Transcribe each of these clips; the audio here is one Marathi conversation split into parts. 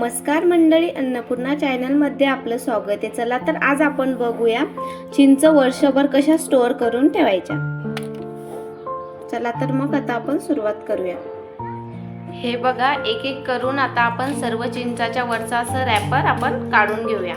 नमस्कार मंडळी अन्नपूर्णा चॅनलमध्ये आपलं स्वागत आहे. चला तर आज आपण बघूया चिंच वर्षभर कशा स्टोअर करून ठेवायच्या. चला तर मग आता आपण सुरुवात करूया. हे बघा एक एक करून आता आपण सर्व चिंचाच्या वरचा असं रॅपर आपण काढून घेऊया.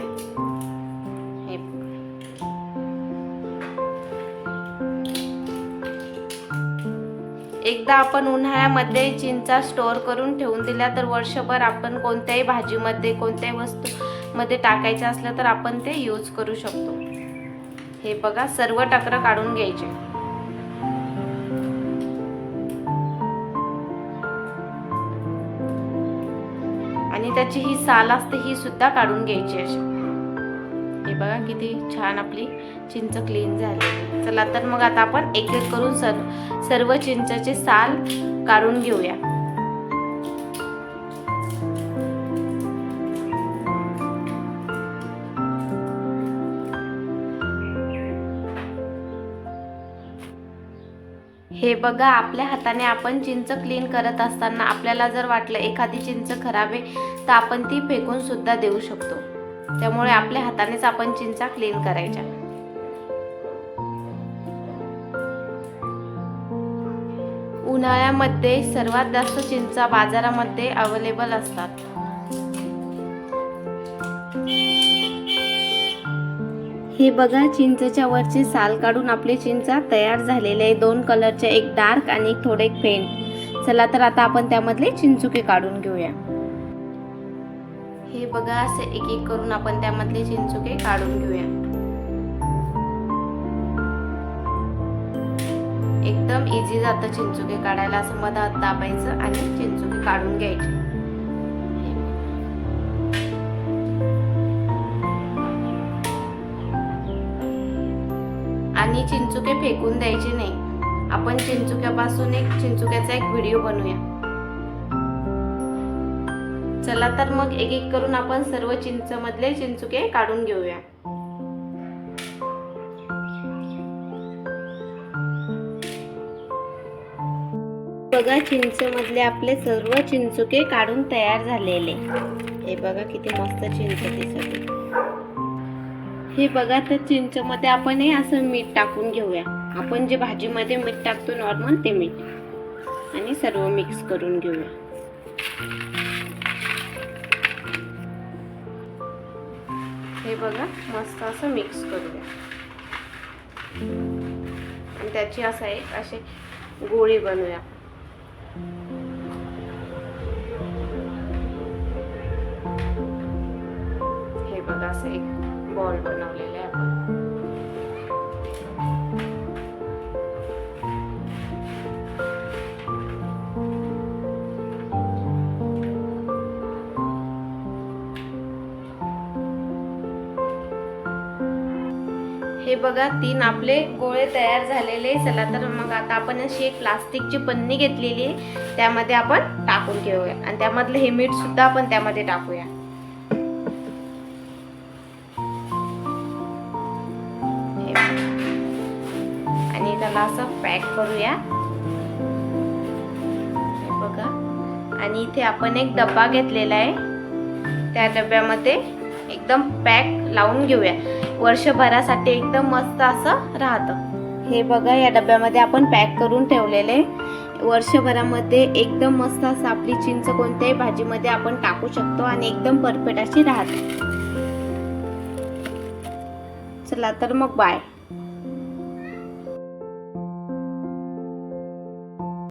एकदा आपण उन्हाळ्यामध्ये चिंचा स्टोअर करून ठेवून दिल्या तर वर्षभर आपण कोणत्याही भाजीमध्ये कोणत्याही वस्तूमध्ये टाकायच्या टाकायचं असलं तर आपण ते यूज करू शकतो. हे बघा सर्व टकर काढून घ्यायचे. आणि त्याची ही साल असते ही सुद्धा काढून घ्यायची अशी. हे बघा किती छान आपली चिंच क्लीन झाली. चला तर मग आता आपण एक एक करून सर्व सर्व चिंचाचे साल काढून घेऊया. हे बघा आपल्या हाताने आपण चिंच क्लीन करत असताना आपल्याला जर वाटलं एखादी चिंच खराब आहे तर आपण ती फेकून सुद्धा देऊ शकतो. त्यामुळे आपल्या हातानेच आपण चिंचा क्लीन करायच्या. उन्हाळ्यामध्ये सर्वात जास्त चिंचा बाजारामध्ये अवेलेबल असतात. हे बघा चिंचेच्या वरचे साल काढून आपले चिंचा तयार झालेले आहे. दोन कलरचे एक डार्क आणि एक थोडे फेंट चला तर आता आपण त्यामधले चिंचुके काढून घेऊया. हे बघा असे एक एक करून आपण त्यामधले चिंचुके काढून घेऊया. एकदम इझी जातं चिंचुके काढायला असं मधात दाबायचं आणि चिंचुके काढून घ्यायचे. आणि चिंचुके फेकून द्यायचे नाही. आपण चिंचुक्यापासून एक चिंचुक्याचा एक व्हिडिओ बनवूया. चला तर मग एक एक करून आपण सर्व चिंच मधले चिंचुके काढून घेऊया. बघा चिंच मधले आपले सर्व चिंचुके काढून तयार झालेले. हे बघा किती मस्त चिंच दिसत हे बघा तर चिंच मध्ये आपण हे असं मीठ टाकून घेऊया. आपण जे भाजीमध्ये मीठ टाकतो नॉर्मल ते मीठ. आणि सर्व मिक्स करून घेऊया. हे बघा मस्त असं मिक्स करूया. आणि त्याची असा एक असे गोळी बनवूया. हे बघा असं एक बॉल बनवलेला आहे आपण. हे बघा तीन आपले गोळे तयार झालेले चला तर मग आता आपण अशी एक प्लास्टिकची पन्नी घेतलेली आहे. त्यामध्ये आपण टाकून घेऊया आणि त्यामधलं हे मीठ सुद्धा आपण त्यामध्ये टाकूया. हे आणि त्याला असं पॅक करूया. हे बघा. आणि इथे आपण एक डब्बा घेतलेला आहे. त्या डब्यामध्ये एकदम पॅक लावून घेऊया. वर्षभरासाठी एकदम मस्त असं राहतं. हे बघा या डब्यामध्ये आपण पॅक करून ठेवलेले. वर्षभरामध्ये एकदम मस्त असं आपली चिंच कोणत्याही भाजीमध्ये आपण टाकू शकतो आणि एकदम परफेक्ट अशी राहते. चला तर मग बाय